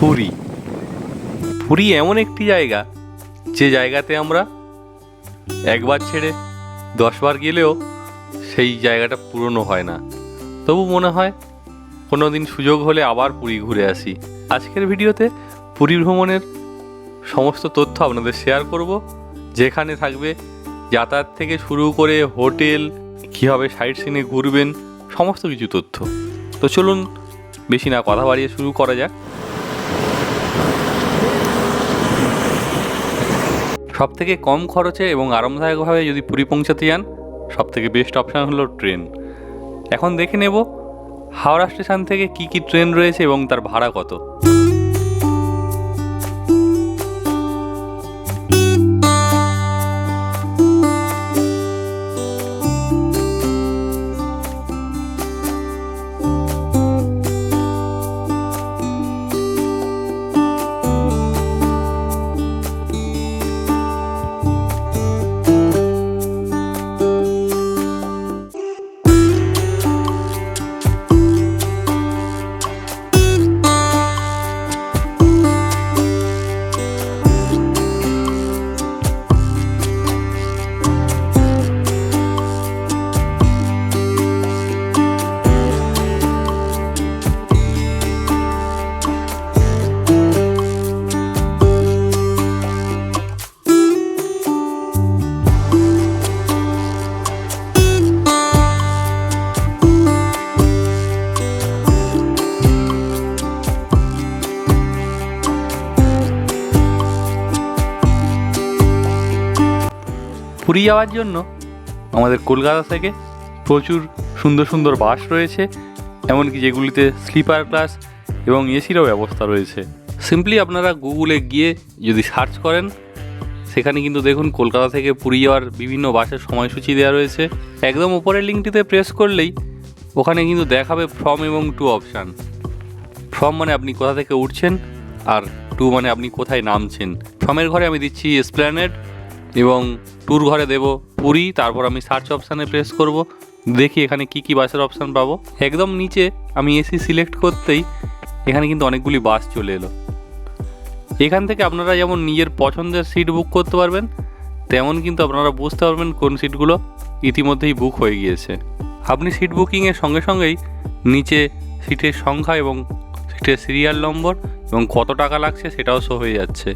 পুরী। পুরী এমন একটি জায়গা, যে জায়গাতে আমরা একবার ছেড়ে দশবার গেলেও সেই জায়গাটা পুরনো হয় না। তবু মনে হয় কোনো দিন সুযোগ হলে আবার পুরী ঘুরে আসি। আজকের ভিডিওতে পুরী ভ্রমণের সমস্ত তথ্য আপনাদের শেয়ার করব, যেখানে থাকবে যাতায়াত থেকে শুরু করে হোটেল, কীভাবে সাইট সিনে ঘুরবেন, সমস্ত কিছু তথ্য। তো চলুন, বেশি না কথা বাড়িয়ে শুরু করা যাক। সব থেকে কম খরচে এবং আরামদায়কভাবে যদি পুরী পৌঁছাতে যান সব থেকে বেস্ট অপশান হলো ট্রেন এখন দেখে নেব, হাওড়া স্টেশন থেকে কি কি ট্রেন রয়েছে এবং তার ভাড়া কত। পুরী যাওয়ার জন্য আমাদের কলকাতা থেকে প্রচুর সুন্দর সুন্দর বাস রয়েছে, এমনকি যেগুলিতে স্লিপার ক্লাস এবং এসিরও ব্যবস্থা রয়েছে। সিম্পলি আপনারা গুগলে গিয়ে যদি সার্চ করেন, সেখানে কিন্তু দেখুন কলকাতা থেকে পুরী যাওয়ার বিভিন্ন বাসের সময়সূচি দেওয়া রয়েছে। একদম উপরের লিঙ্কটিতে প্রেস করলেই ওখানে কিন্তু দেখাবে ফ্রম এবং টু অপশান ফ্রম মানে আপনি কোথা থেকে উঠছেন আর টু মানে আপনি কোথায় নামছেন। ফ্রমের ঘরে আমি দিচ্ছি এসপ্ল্যানেড এবং ট্যুর ঘরে দেব, পুরী, তারপর আমি সার্চ অপশানে প্রেস করব, দেখি এখানে কি কি বাসের অপশান পাবো। একদম নিচে আমি এসি সিলেক্ট করতেই এখানে কিন্তু অনেকগুলি বাস চলে এলো। এখান থেকে আপনারা যেমন নিজের পছন্দের সিট বুক করতে পারবেন, তেমন কিন্তু আপনারা বুঝতে পারবেন কোন সিটগুলো ইতিমধ্যেই বুক হয়ে গিয়েছে। আপনি সিট বুকিংয়ের সঙ্গে সঙ্গেই নিচে সিটের সংখ্যা এবং সিটের সিরিয়াল নম্বর এবং কত টাকা লাগছে সেটাও শো হয়ে যাচ্ছে।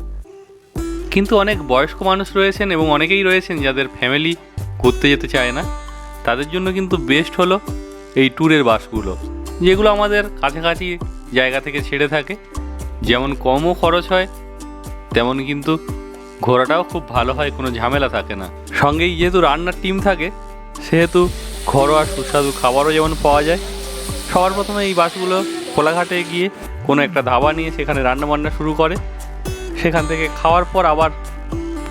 কিন্তু অনেক বয়স্ক মানুষ রয়েছেন এবং অনেকেই রয়েছেন যাদের ফ্যামিলি ঘুরতে যেতে চায় না। তাদের জন্য কিন্তু বেস্ট হলো এই ট্যুরের বাসগুলো, যেগুলো আমাদের কাছাকাছি জায়গা থেকে ছেড়ে থাকে। যেমন কমও খরচ হয়, তেমন কিন্তু ঘোরাটাও খুব ভালো হয়, কোনো ঝামেলা থাকে না। সঙ্গেই যেহেতু রান্নার টিম থাকে, সেহেতু ঘরোয়া সুস্বাদু খাবারও যেমন পাওয়া যায়। সবার প্রথমে এই বাসগুলো কোলাঘাটে গিয়ে কোনো একটা ধাবা নিয়ে সেখানে রান্না বান্না শুরু করে। সেখান থেকে খাওয়ার পর আবার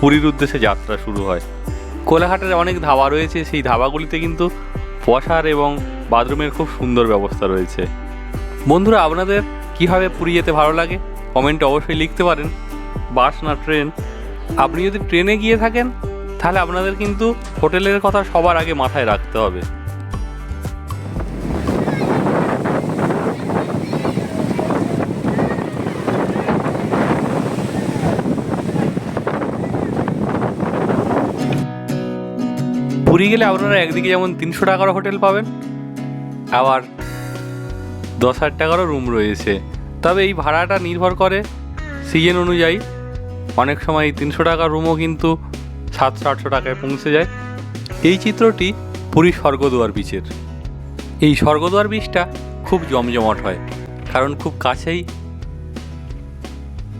পুরীর উদ্দেশ্যে যাত্রা শুরু হয়। কোলাঘাটের অনেক ধাবা রয়েছে, সেই ধাবাগুলিতে কিন্তু বসার এবং বাথরুমের খুব সুন্দর ব্যবস্থা রয়েছে। বন্ধুরা, আপনাদের কীভাবে পুরী যেতে ভালো লাগে? কমেন্টে অবশ্যই লিখতে পারেন। বাস না ট্রেন? আপনি যদি ট্রেনে গিয়ে থাকেন, তাহলে আপনাদের কিন্তু হোটেলের কথা সবার আগে মাথায় রাখতে হবে। পুরী গেলে আপনারা একদিকে যেমন তিনশো টাকার হোটেল পাবেন, আবার দশ হাজার টাকারও রুম রয়েছে। তবে এই ভাড়াটা নির্ভর করে সিজন অনুযায়ী। অনেক সময় তিনশো টাকার রুমও কিন্তু সাতশো, আটশো টাকায় পৌঁছে যায়। এই চিত্রটি পুরী স্বর্গদুয়ার বিচের এই স্বর্গদুয়ার বিচটা খুব জমজমাট হয়, কারণ খুব কাছেই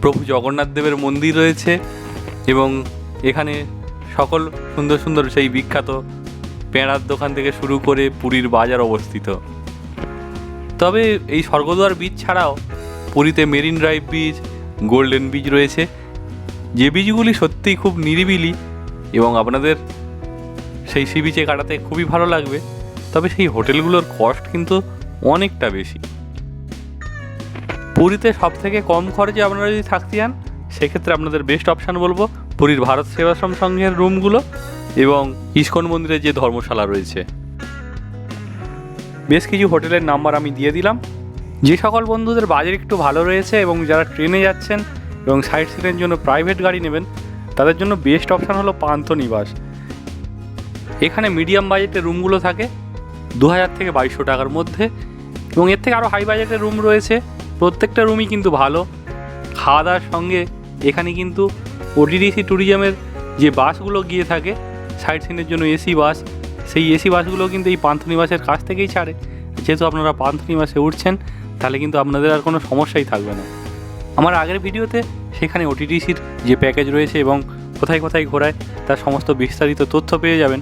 প্রভু জগন্নাথ দেবের মন্দির রয়েছে এবং এখানে সকল সুন্দর সুন্দর সেই বিখ্যাত পেঁড়ার দোকান থেকে শুরু করে পুরীর বাজার অবস্থিত। তবে এই স্বর্গদ্বার বীচ ছাড়াও পুরীতে marine drive beach, golden beach রয়েছে। যে বীচগুলি সত্যিই খুব নিরিবিলি এবং আপনাদের সেই সি বিচে কাটাতে খুবই ভালো লাগবে, তবে সেই হোটেলগুলোর কস্ট কিন্তু অনেকটা বেশি। পুরীতে সব থেকে কম খরচে আপনারা যদি থাকতে চান সেক্ষেত্রে আপনাদের বেস্ট অপশান বলব পুরীর ভারত সেবাশ্রম সংঘের রুমগুলো এবং ইস্কন মন্দিরের যে ধর্মশালা রয়েছে। বেশ কিছু হোটেলের নাম্বার আমি দিয়ে দিলাম। যে সকল বন্ধুদের বাজেট একটু ভালো রয়েছে এবং যারা ট্রেনে যাচ্ছেন এবং সাইড সিনের জন্য প্রাইভেট গাড়ি নেবেন, তাদের জন্য বেস্ট অপশান হলো পান্থ নিবাস এখানে মিডিয়াম বাজেটের রুমগুলো থাকে দু হাজার থেকে বাইশশো টাকার মধ্যে এবং এর থেকে আরও হাই বাজেটের রুম রয়েছে। প্রত্যেকটা রুমই কিন্তু ভালো। খাওয়া দাওয়ার সঙ্গে এখানে কিন্তু ওডিডিসি ট্যুরিজমের যে বাসগুলো গিয়ে থাকে সাইড সিনের জন্য এসি বাস, সেই এসি বাসগুলো কিন্তু এই পান্থনিবাসের কাছ থেকেই ছাড়ে। যেহেতু আপনারা পান্থনিবাসে উঠছেন, তাহলে কিন্তু আপনাদের আর কোনো সমস্যাই থাকবে না। আমার আগের ভিডিওতে সেখানে ওটিটিসির যে প্যাকেজ রয়েছে এবং কোথায় কোথায় ঘোরায়, তার সমস্ত বিস্তারিত তথ্য পেয়ে যাবেন।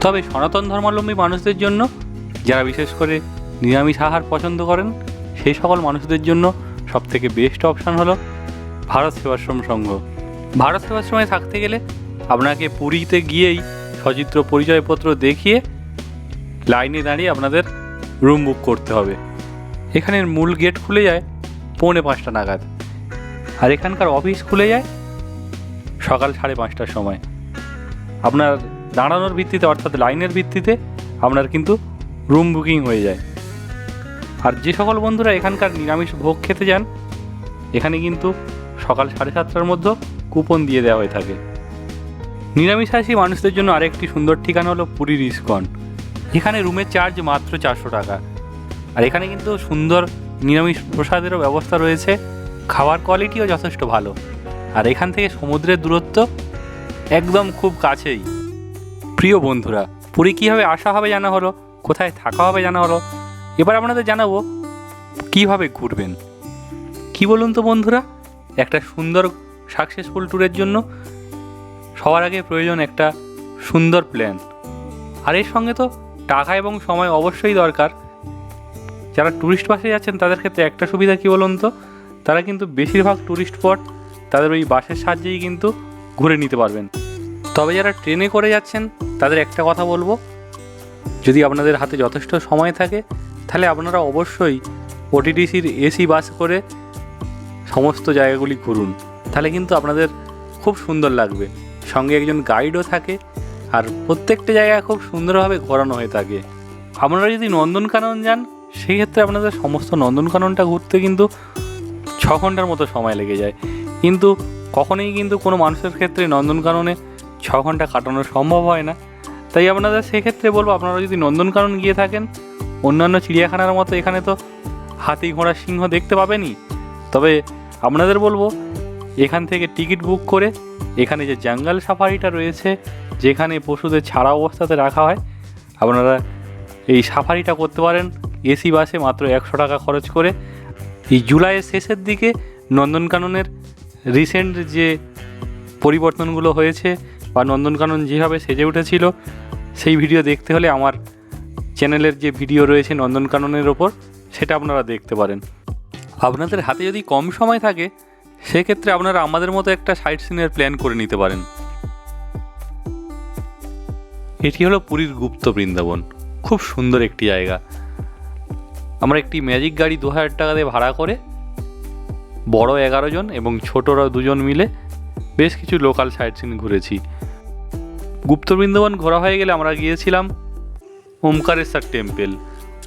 তবে সনাতন ধর্মাবলম্বী মানুষদের জন্য, যারা বিশেষ করে নিরামিষ আহার পছন্দ করেন, সেই সকল মানুষদের জন্য সবথেকে বেস্ট অপশান হলো ভারত সেবাশ্রম সংঘ ভারত সেবাশ্রমে থাকতে গেলে আপনাকে পুরীতে গিয়েই সচিত্র পরিচয়পত্র দেখিয়ে লাইনে দাঁড়িয়ে আপনাদের রুম বুক করতে হবে। এখানের মূল গেট খুলে যায়, পৌনে পাঁচটা নাগাদ। আর এখানকার অফিস খুলে যায়, সকাল সাড়ে পাঁচটার সময়। আপনার দাঁড়ানোর ভিত্তিতে, অর্থাৎ লাইনের ভিত্তিতে আপনার কিন্তু রুম বুকিং হয়ে যায়। আর যে সকল বন্ধুরা এখানকার নিরামিষ ভোগ খেতে যান, এখানে কিন্তু সকাল সাড়ে সাতটার মধ্যে কুপন দিয়ে দেওয়া হয়ে থাকে। নিরামিষাশী মানুষদের জন্য আরেকটি সুন্দর ঠিকানা হলো পুরীর ইস্কন। এখানে রুমের চার্জ মাত্র চারশো টাকা। আর এখানে কিন্তু সুন্দর নিরামিষ প্রসাদেরও ব্যবস্থা রয়েছে। খাবার কোয়ালিটিও যথেষ্ট ভালো। আর এখান থেকে সমুদ্রের দূরত্ব একদম খুব কাছেই। প্রিয় বন্ধুরা, পুরী কীভাবে আসা হবে জানা হলো? কোথায় থাকা হবে জানা হলো? এবার আপনাদের জানাব, কীভাবে ঘুরবেন? কি বলুন তো বন্ধুরা? একটা সুন্দর সাকসেসফুল ট্যুরের জন্য সবার আগে প্রয়োজন একটা সুন্দর প্ল্যান আর এর সঙ্গে তো টাকা এবং সময় অবশ্যই দরকার। যারা ট্যুরিস্ট বাসে যাচ্ছেন, তাদের ক্ষেত্রে একটা সুবিধা কী বলুন তো? তারা কিন্তু বেশিরভাগ ট্যুরিস্ট স্পট তাদের ওই বাসের সাহায্যেই কিন্তু ঘুরে নিতে পারবেন। তবে যারা ট্রেনে করে যাচ্ছেন, তাদের একটা কথা বলব। যদি আপনাদের হাতে যথেষ্ট সময় থাকে, তাহলে আপনারা অবশ্যই ওটিডিসির এসি বাস করে সমস্ত জায়গাগুলি ঘুরুন। তাহলে কিন্তু আপনাদের খুব সুন্দর লাগবে। সঙ্গে একজন গাইডও থাকে আর প্রত্যেকটা জায়গা খুব সুন্দরভাবে ঘোরানো হয়ে থাকে। আপনারা যদি নন্দনকানন যান, সেই ক্ষেত্রে আপনাদের সমস্ত নন্দনকাননটা ঘুরতে কিন্তু ছ ঘণ্টার মতো সময় লেগে যায়। কিন্তু কখনোই কিন্তু কোনো মানুষের ক্ষেত্রে নন্দনকাননে ছ ঘণ্টা কাটানো সম্ভব হয় না। তাই আপনাদের সেক্ষেত্রে বলব, আপনারা যদি নন্দনকানন গিয়ে থাকেন, অন্যান্য চিড়িয়াখানার মতো এখানে তো হাতি, ঘোড়া, সিংহ দেখতে পাবেনই। তবে আপনাদের বলব, এখান থেকে টিকিট বুক করে এখানে যে জঙ্গল সাফারিটা রয়েছে, যেখানে পশুদের ছাড়া অবস্থাতে রাখা হয়, আপনারা এই সাফারিটা করতে পারেন। এসি বাসে মাত্র একশো টাকা খরচ করে। এই জুলাইয়ের শেষের দিকে নন্দনকাননের রিসেন্ট যে পরিবর্তনগুলো হয়েছে বা নন্দনকানন যেভাবে সেজে উঠেছিল, সেই ভিডিও দেখতে হলে আমার চ্যানেলের যে ভিডিও রয়েছে নন্দনকাননের ওপর, সেটা আপনারা দেখতে পারেন। আপনাদের হাতে যদি কম সময় থাকে, সেক্ষেত্রে আপনারা আমাদের মতো একটা সাইট সিনের প্ল্যান করে নিতে পারেন। এটি হলো পুরীর গুপ্ত বৃন্দাবন। খুব সুন্দর একটি জায়গা। আমরা একটি ম্যাজিক গাড়ি দু হাজার টাকা দিয়ে ভাড়া করে, বড় এগারো জন এবং ছোটরা দুজন মিলে বেশ কিছু লোকাল সাইট সিন ঘুরেছি। গুপ্ত বৃন্দাবন ঘোরা হয়ে গেলে আমরা গিয়েছিলাম ওমকারেশ্বর টেম্পেল।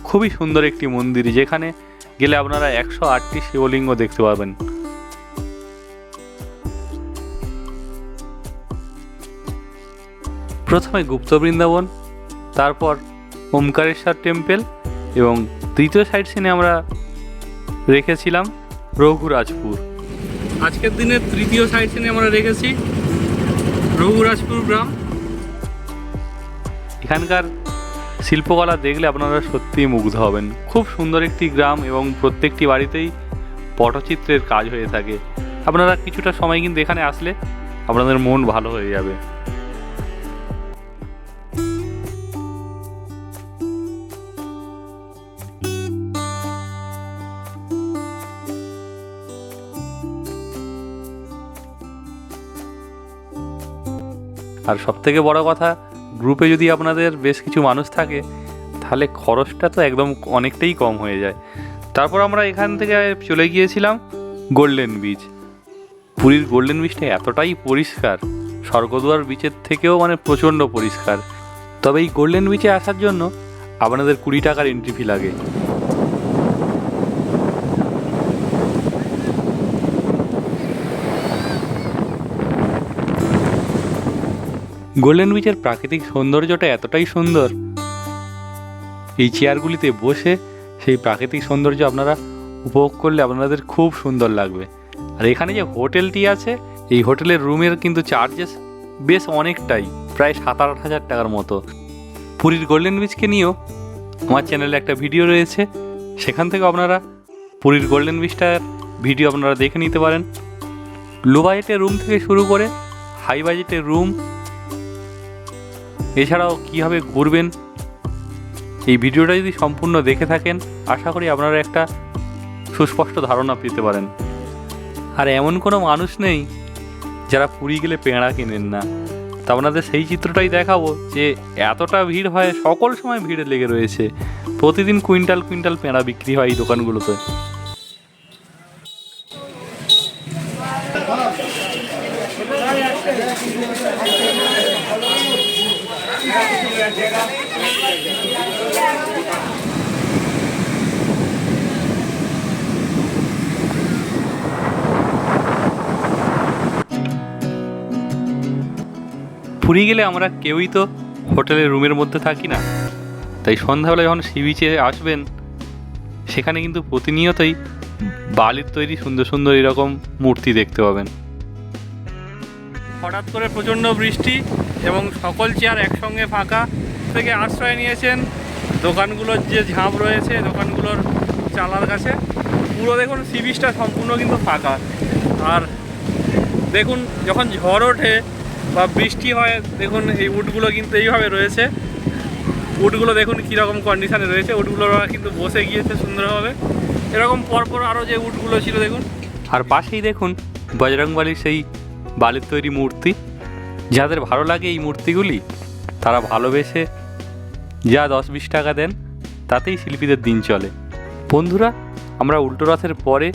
খুবই সুন্দর একটি মন্দির যেখানে গেলে আপনারা একশো আটটি শিবলিঙ্গ দেখতে পাবেন। প্রথমে গুপ্ত বৃন্দাবন তারপর ওমকারেশ্বর টেম্পেল এবং তৃতীয় সাইড সিনে আমরা রেখেছিলাম রঘুরাজপুর। আজকের দিনে তৃতীয় সাইড সিনে আমরা রেখেছি রঘুরাজপুর গ্রাম। এখানকার শিল্পকলা দেখলে আপনারা সত্যিই মুগ্ধ হবেন। খুব সুন্দর একটি গ্রাম এবং প্রত্যেকটি বাড়িতেই পটচিত্রের কাজ হয়ে থাকে। আপনারা কিছুটা সময় কিন্তু এখানে আসলে আপনাদের মন ভালো হয়ে যাবে। আর সব থেকে বড় কথা গ্রুপে যদি আপনাদের বেশ কিছু মানুষ থাকে, তাহলে খরচটা তো একদম অনেকটাই কম হয়ে যায়। তারপর আমরা এখান থেকে চলে গিয়েছিলাম গোল্ডেন বিচ পুরীর গোল্ডেন বিচটা এতটাই পরিষ্কার, স্বর্গদুয়ার বিচের থেকেও মানে প্রচণ্ড পরিষ্কার। তবে এই গোল্ডেন বিচে আসার জন্য আপনাদের কুড়ি টাকার এন্ট্রি ফি লাগে। গোল্ডেন বিচের প্রাকৃতিক সৌন্দর্যটা এতটাই সুন্দর। এই চেয়ারগুলিতে বসে সেই প্রাকৃতিক সৌন্দর্য আপনারা উপভোগ করলে আপনাদের খুব সুন্দর লাগবে। আর এখানে যে হোটেলটি আছে, এই হোটেলের রুমের কিন্তু চার্জেস বেশ অনেকটাই, প্রায় সাত আট হাজার টাকার মতো। পুরীর গোল্ডেন বিচকে নিয়েও আমার চ্যানেলে একটা ভিডিও রয়েছে। সেখান থেকে আপনারা পুরীর গোল্ডেন বিচটার ভিডিও আপনারা দেখে নিতে পারেন। লো বাজেটের রুম থেকে শুরু করে হাই বাজেটের রুম এছাড়াও কীভাবে ঘুরবেন, এই ভিডিওটা যদি সম্পূর্ণ দেখে থাকেন, আশা করি আপনারা একটা সুস্পষ্ট ধারণা পেতে পারেন। আর এমন কোনো মানুষ নেই যারা পুরী গেলে পেঁড়া কেনেন না। তা আপনাদের সেই চিত্রটাই দেখাবো যে এতটা ভিড় হয়, সকল সময় ভিড়ে লেগে রয়েছে। প্রতিদিন কুইন্টাল কুইন্টাল পেঁড়া বিক্রি হয় এই দোকানগুলোতে। পুরী গেলে আমরা কেউই তো হোটেলের রুমের মধ্যে থাকি না। তাই সন্ধ্যাবেলা যখন সি বিচে আসবেন, সেখানে কিন্তু প্রতিনিয়তই বালির তৈরি সুন্দর সুন্দর এরকম মূর্তি দেখতে পাবেন। হঠাৎ করে প্রচণ্ড বৃষ্টি এবং সকল চেয়ার একসঙ্গে ফাঁকা থেকে আশ্রয় নিয়েছেন। দোকানগুলোর যে ঝাঁপ রয়েছে, দোকানগুলোর চালার কাছে, পুরো দেখুন সি বিচটা সম্পূর্ণ কিন্তু ফাঁকা। আর দেখুন, যখন ঝড় ওঠে বা বৃষ্টি হয়, দেখুন এই উটগুলো কিন্তু এইভাবে রয়েছে। উটগুলো দেখুন কীরকম কন্ডিশানে রয়েছে। উটগুলো কিন্তু বসে গিয়েছে সুন্দরভাবে। এরকম পরপর আরও যে উটগুলো ছিল, দেখুন। আর পাশেই দেখুন, বজরংবালির সেই বালির তৈরি মূর্তি। যাদের ভালো লাগে এই মূর্তিগুলি, তারা ভালোবেসে যা দশ বিশ টাকা দেন, তাতেই শিল্পীদের দিন চলে। বন্ধুরা, আমরা উল্টো রথের পরে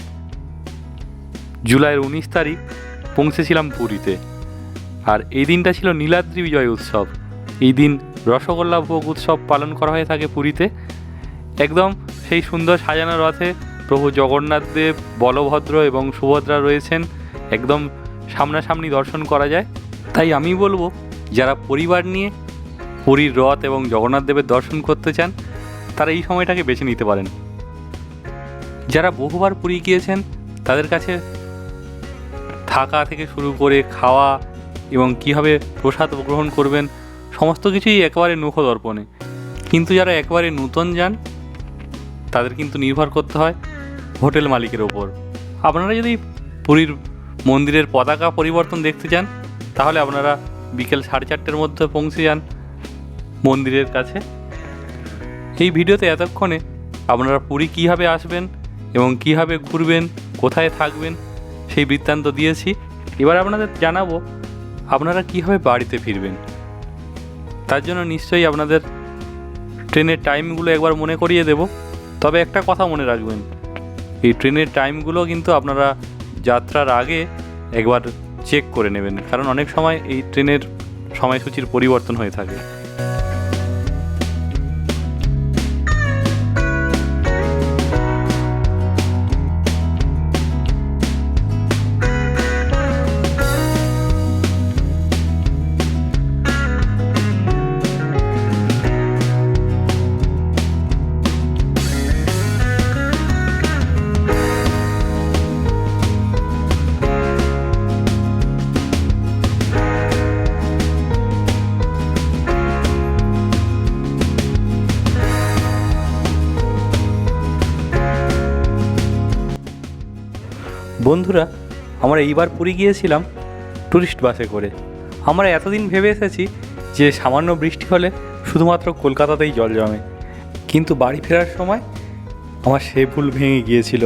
জুলাইয়ের উনিশ তারিখ পৌঁছেছিলাম পুরীতে। আর এই দিনটা ছিল নীলাদ্রি বিজয় উৎসব। এই দিন রসগোল্লা ভোগ উৎসব পালন করা হয়ে থাকে পুরীতে। একদম সেই সুন্দর সাজানো রথে প্রভু জগন্নাথ দেব, বলভদ্র এবং সুভদ্রা রয়েছেন। একদম সামনাসামনি দর্শন করা যায়। তাই আমি বলব, যারা পরিবার নিয়ে পুরীর রথ এবং জগন্নাথ দেবের দর্শন করতে চান, তারা এই সময়টাকে বেছে নিতে পারেন। যারা বহুবার পুরী গিয়েছেন, তাদের কাছে থাকা থেকে শুরু করে খাওয়া এবং কীভাবে প্রসাদ গ্রহণ করবেন, সমস্ত কিছুই একেবারে দর্পণে কিন্তু যারা একেবারে নূতন যান, তাদের কিন্তু নির্ভর করতে হয় হোটেল মালিকের ওপর। আপনারা যদি পুরীর মন্দিরের পতাকা পরিবর্তন দেখতে চান তাহলে আপনারা বিকেল সাড়ে চারটের মধ্যে পৌঁছে যান মন্দিরের কাছে। এই ভিডিওতে এতক্ষণে আপনারা পুরী কীভাবে আসবেন এবং কীভাবে ঘুরবেন, কোথায় থাকবেন, সেই বৃত্তান্ত দিয়েছি। এবার আপনাদের জানাব আপনারা কীভাবে বাড়িতে ফিরবেন। তার জন্য নিশ্চয়ই আপনাদের ট্রেনের টাইমগুলো একবার মনে করিয়ে দেব। তবে একটা কথা মনে রাখবেন, এই ট্রেনের টাইমগুলো কিন্তু আপনারা যাত্রার আগে একবার চেক করে নেবেন। কারণ অনেক সময় এই ট্রেনের সময়সূচির পরিবর্তন হয়ে থাকে। বন্ধুরা, আমরা এইবার পুরী গিয়েছিলাম ট্যুরিস্ট বাসে করে। আমরা এতদিন ভেবে এসেছি যে সামান্য বৃষ্টি হলে শুধুমাত্র কলকাতাতেই জল জমে। কিন্তু বাড়ি ফেরার সময় আমার সে ভুল ভেঙে গিয়েছিল।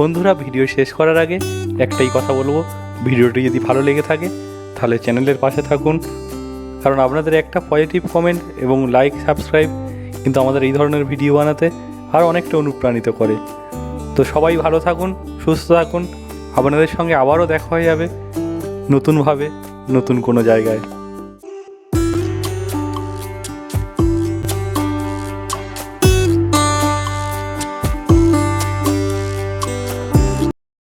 বন্ধুরা, ভিডিও শেষ করার আগে একটাই কথা বলব। ভিডিওটি যদি ভালো লেগে থাকে, তাহলে চ্যানেলের পাশে থাকুন। কারণ আপনাদের একটা পজিটিভ কমেন্ট এবং লাইক সাবস্ক্রাইব কিন্তু আমাদের এই ধরনের ভিডিও বানাতে আরও অনেকটা অনুপ্রাণিত করে। তো সবাই ভালো থাকুন, সুস্থ থাকুন। আপনাদের সঙ্গে আবারও দেখা হয়ে যাবে নতুনভাবে, নতুন কোনো জায়গায়।